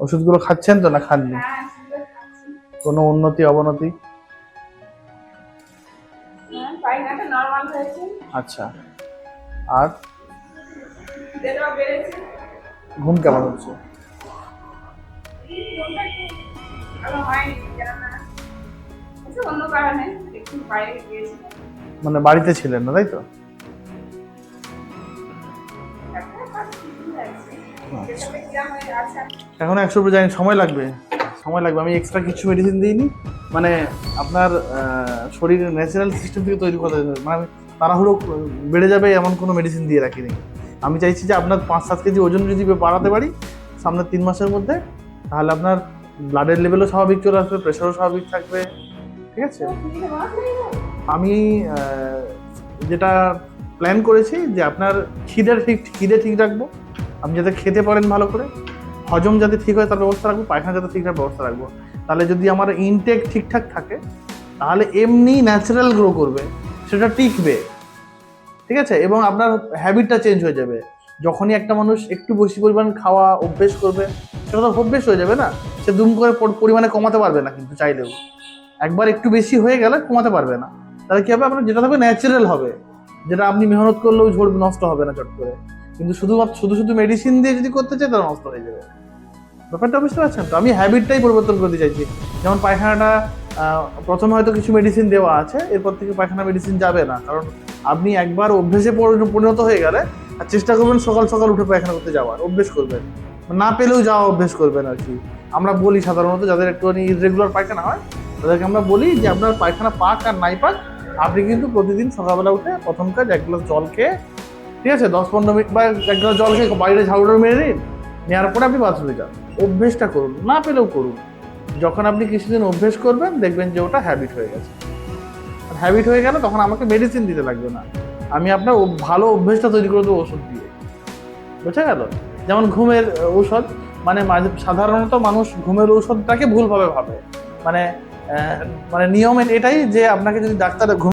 ওষুধগুলো খাচ্ছেন তো না খাননি? হ্যাঁ কোনো উন্নতি অবনতি? হ্যাঁ আচ্ছা। আর? ঘুম কেমন হচ্ছে? মানে বাড়িতে ছিলেন না তাই তো? এখন একশো উপরে জানি সময় লাগবে। সময় লাগবে, আমি এক্সট্রা কিছু মেডিসিন দিইনি। মানে আপনার শরীরের ন্যাচারাল সিস্টেম থেকে তৈরি করা। মানে তাড়াহুড়ো বেড়ে যাবে এমন কোনো মেডিসিন দিয়ে রাখিনি। আমি চাইছি যে আপনার পাঁচ সাত কেজি ওজন যদি বাড়াতে পারি, সামনের তিন মাসের মধ্যে, তাহলে আপনার ব্লাডের লেভেলও স্বাভাবিক চলে আসবে প্রেশারও স্বাভাবিক থাকবে। ঠিক আছে? আমি যেটা প্ল্যান করেছি যে আপনার খিদে ঠিক খিদে ঠিক রাখব। আপনি যাতে খেতে পারেন ভালো করে, হজম যাতে ঠিক হয় তার ব্যবস্থা রাখব, পায়খানা যাতে ঠিকঠাক ব্যবস্থা রাখব। তাহলে যদি আমার ইনটেক ঠিকঠাক থাকে, তাহলে এমনি ন্যাচারাল গ্রো করবে, সেটা টিকবে। ঠিক আছে? এবং আপনার হ্যাবিটটা চেঞ্জ হয়ে যাবে। যখনই একটা মানুষ একটু বেশি পরিমাণ খাওয়া অভ্যেস করবে, সেটা তো অভ্যেস হয়ে যাবে না? সে দুম করে পরিমাণে কমাতে পারবে না কিন্তু চাইলেও। একবার একটু বেশি হয়ে গেলে কমাতে পারবে না। তাহলে কী হবে? আপনার যেটা থাকবে ন্যাচারাল হবে। যেটা আপনি মেহনত করলেও ঝোড় নষ্ট হবে না চট করে। কিন্তু শুধুমাত্র, শুধু শুধু মেডিসিন দিয়ে যদি করতে চাই তাহলে নষ্ট হয়ে যাবে। ব্যাপারটা বুঝতে পারছেন তো? আমি হ্যাবিটটাই পরিবর্তন করতে চাইছি। যেমন পায়খানাটা প্রথমে হয়তো কিছু মেডিসিন দেওয়া আছে, এরপর থেকে পায়খানা মেডিসিন যাবে না। কারণ আপনি একবার অভ্যেসে পরিণত হয়ে গেলে আর চেষ্টা করবেন সকাল সকাল উঠে পায়খানা করতে যাওয়ার, অভ্যেস করবেন। না পেলেও যাওয়া অভ্যেস করবেন আর কি। আমরা বলি সাধারণত, যাদের একটুখানি ইরেগুলার পায়খানা হয়, তাদেরকে আমরা বলি যে আপনার পায়খানা পাক আর নাই পাক আপনি কিন্তু প্রতিদিন সকালবেলা উঠে প্রথম কাজ এক গ্লাস জল খেয়ে, ঠিক আছে, দশ পনেরো মিনিট বা এক গ্লাস জল খেয়ে বাইরে ঝাড়ুটা মেরে নিন নেওয়ার পরে আপনি বাথরুমে যান। অভ্যেসটা করুন, না পেলেও করুন। যখন আপনি কিছুদিন অভ্যেস করবেন, দেখবেন যে ওটা হ্যাবিট হয়ে গেছে। হ্যাবিট হয়ে গেলে তখন আমাকে মেডিসিন দিতে লাগবে না। আমি আপনার ভালো অভ্যেসটা তৈরি করে দেবো ওষুধ দিয়ে। বুঝা গেল? যেমন ঘুমের ঔষধ মানে সাধারণত মানুষ ঘুমের ঔষধটাকে ভুলভাবে ভাবে। মানে মানে নিয়মের এটাই যে আপনাকে যদি ডাক্তার ঘুম